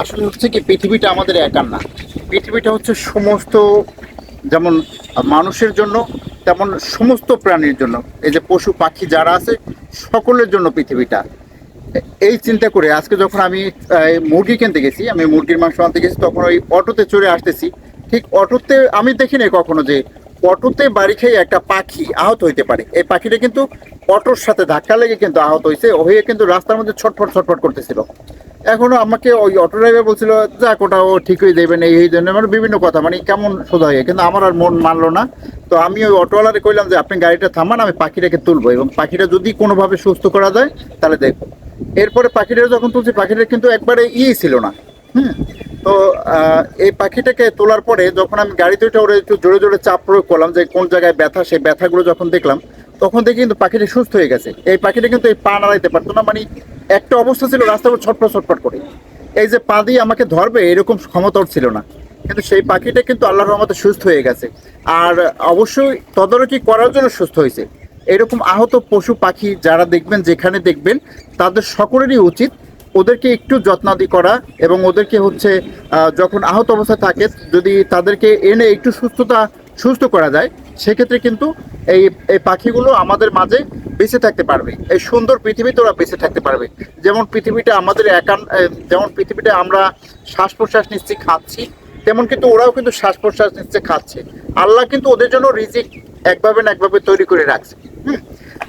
আসলে হচ্ছে কি পৃথিবীটা আমাদের একার না। পৃথিবীটা হচ্ছে সমস্ত যেমন মানুষের জন্য, তেমন সমস্ত প্রাণীর জন্য। এই যে পশু, পাখি যারা আছে, সকলের জন্য পৃথিবীটা। এই চিন্তা করে আজকে যখন আমি মুরগি কিনতে গেছি, আমি মুরগির মাংস আনতে গেছি, তখন ওই অটোতে চড়ে আসতেছি। ঠিক অটোতে আমি দেখিনি কখনো যে অটোতে বাড়ি খেয়ে একটা পাখি আহত হইতে পারে। এই পাখিটা কিন্তু অটোর সাথে ধাক্কা লেগে কিন্তু আহত হয়েছে হয়ে কিন্তু রাস্তার মধ্যে ছটফট ছটফট করতেছিল। এখনও আমাকে ওই অটো ড্রাইভার বলছিল, যাক ও ঠিক হয়ে দেবেন এই জন্য। মানে বিভিন্ন কথা মানে কেমন সোজা হয়ে কিন্তু আমার আর মন মানলো না। তো আমি ওই অটোওয়ালারে কইলাম যে, আপনি গাড়িটা থামান, আমি পাখিটাকে তুলবো এবং পাখিটা যদি কোনোভাবে সুস্থ করা যায়, তাহলে দেখব। এরপরে পাখিটা যখন তুলছি পাখিটা কিন্তু একবারে ইয়ে ছিল না। হুম? তো এই পাখিটাকে তোলার পরে যখন আমি গাড়িতে উঠে ওরা একটু জোরে জোরে চাপ প্রয়োগ করলাম যে কোন জায়গায় ব্যথা, সেই ব্যথাগুলো যখন দেখলাম, তখন দেখি কিন্তু পাখিটা সুস্থ হয়ে গেছে। এই পাখিটা কিন্তু এই পা নাড়াইতে পারতো না মানে একটা অবস্থা ছিল উপর ছটফট ছটফট করে। এই যে পা দিয়ে আমাকে ধরবে এরকম ক্ষমতাও ছিল না। কিন্তু সেই পাখিটা কিন্তু আল্লাহর রহমতে সুস্থ হয়ে গেছে। আর অবশ্যই তদারকি করার জন্য সুস্থ হয়েছে। এরকম আহত পশু পাখি যারা দেখবেন, যেখানে দেখবেন, তাদের সকলেরই উচিত ওদেরকে একটু যত্নাদি করা এবং ওদেরকে হচ্ছে যখন আহত অবস্থায় থাকে, যদি তাদেরকে এনে একটু সুস্থতা, সুস্থ করা যায়, সেক্ষেত্রে কিন্তু এই এই পাখিগুলো আমাদের মাঝে বেঁচে থাকতে পারবে। এই সুন্দর পৃথিবীতে ওরা বেঁচে থাকতে পারবে। যেমন পৃথিবীটা আমাদের একান যেমন পৃথিবীটা আমরা শ্বাস প্রশ্বাস নিচ্ছি, খাচ্ছি, তেমন কিন্তু ওরাও কিন্তু শ্বাস প্রশ্বাস নিচ্ছে, খাচ্ছে। আল্লাহ কিন্তু ওদের জন্য রিজিক একভাবে না একভাবে তৈরি করে রাখছে।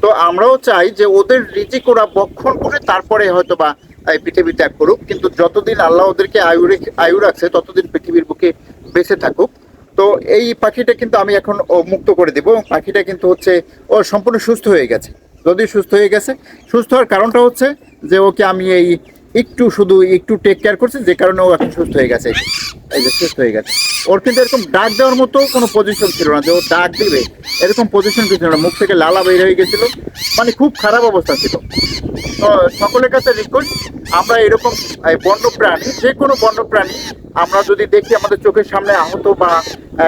তো আমরাও চাই যে ওদের রিজিক ওরা বক্ষণ করে তারপরে হয়তো বা এই পৃথিবী ত্যাগ করুক। কিন্তু যতদিন আল্লাহ ওদেরকে আয়ু আয়ু রাখছে, ততদিন পৃথিবীর বুকে বেঁচে থাকুক। তো এই পাখিটা কিন্তু আমি এখন মুক্ত করে দেবো। এবং পাখিটা কিন্তু হচ্ছে, ও সম্পূর্ণ সুস্থ হয়ে গেছে। যদি সুস্থ হয়ে গেছে, সুস্থ হওয়ার কারণটা হচ্ছে যে ওকে আমি এই একটু শুধু একটু টেক কেয়ার করছে, যে কারণে ও এখন সুস্থ হয়ে গেছে। এই যে সুস্থ হয়ে গেছে। ওর কিন্তু এরকম ডাক দেওয়ার মতো কোনো পজিশন ছিল না যে ও ডাক দিবে। এরকম পজিশন কিছু না। মুখ থেকে লালা বের হয়ে গেছিল। মানে খুব খারাপ অবস্থা ছিল। তো সকলের কাছে রিকোয়েস্ট আমরা এরকম বন্য প্রাণী, যে কোনো বন্য প্রাণী, আমরা যদি দেখি আমাদের চোখের সামনে আহত বা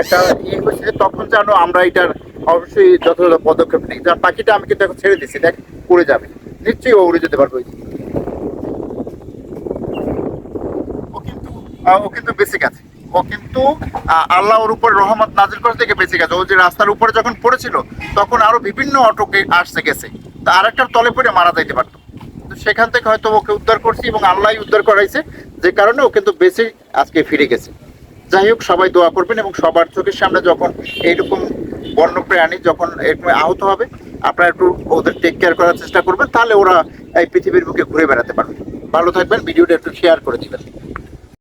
একটা ইয়ে হয়েছে, তখন যেন আমরা এটার অবশ্যই যথাযথ পদক্ষেপ নিই। যার পাখিটা আমি কিন্তু এখন ছেড়ে দিচ্ছি। দেখ উড়ে যাবে। নিশ্চয়ই ও উড়ে যেতে পারবে ওই দিকে। ও কিন্তু আহ, ও কিন্তু বেঁচে গেছে ও কিন্তু আল্লাহ ওর উপর রহমত নাজির করে থেকে বেঁচে গেছে ও যে রাস্তার উপরে যখন পড়েছিল, তখন আরও বিভিন্ন অটোকে আসছে, গেছে। তা আরেকটার তলে পড়ে মারা যাইতে পারতো। সেখান থেকে হয়তো ওকে উদ্ধার করছি এবং আল্লাহই উদ্ধার করাইছে, যে কারণে ও কিন্তু বেঁচে আজকে ফিরে গেছে। যাই হোক, সবাই দোয়া করবেন এবং সবার চোখের সামনে যখন এইরকম বন্য প্রাণী যখন এরকম আহত হবে, আপনারা একটু ওদের টেক কেয়ার করার চেষ্টা করবেন, তাহলে ওরা এই পৃথিবীর বুকে ঘুরে বেড়াতে পারবে। ভালো থাকবেন, ভিডিওটা একটু শেয়ার করে দিবেন।